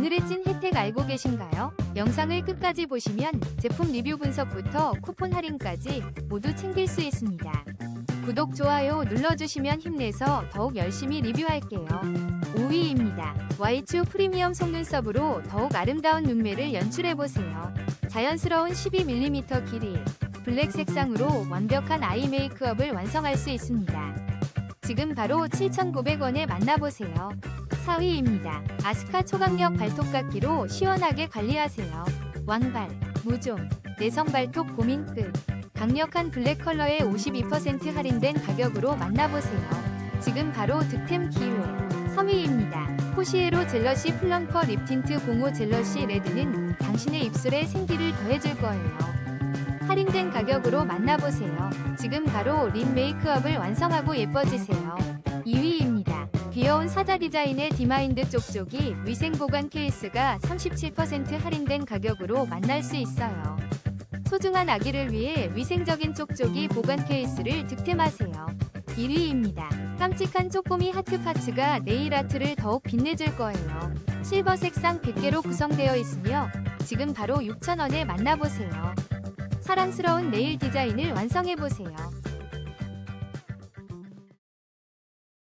오늘의 찐 혜택 알고 계신가요? 영상을 끝까지 보시면 제품 리뷰 분석부터 쿠폰 할인까지 모두 챙길 수 있습니다. 구독, 좋아요 눌러주시면 힘내서 더욱 열심히 리뷰할게요. 5위입니다. Y2 프리미엄 속눈썹으로 더욱 아름다운 눈매를 연출해보세요. 자연스러운 12mm 길이, 블랙 색상으로 완벽한 아이 메이크업을 완성할 수 있습니다. 지금 바로 7,900원에 만나보세요. 4위입니다. 아스카 초강력 발톱깎이로 시원하게 관리하세요. 왕발, 무좀, 내성 발톱 고민 끝. 강력한 블랙 컬러에 52% 할인된 가격으로 만나보세요. 지금 바로 득템 기회. 3위입니다. 포시에로 젤러시 플럼퍼 립 틴트 05 젤러시 레드는 당신의 입술에 생기를 더해줄 거예요. 할인된 가격으로 만나보세요. 지금 바로 립 메이크업을 완성하고 예뻐지세요. 2위입니다. 사자 디자인의 디마인드 쪽쪽이 위생 보관 케이스가 37% 할인된 가격으로 만날 수 있어요. 소중한 아기를 위해 위생적인 쪽쪽이 보관 케이스를 득템하세요. 1위입니다. 깜찍한 쪼꼬미 하트 파츠가 네일 아트를 더욱 빛내줄 거예요. 실버 색상 100개로 구성되어 있으며 지금 바로 6,000원에 만나보세요. 사랑스러운 네일 디자인을 완성해보세요.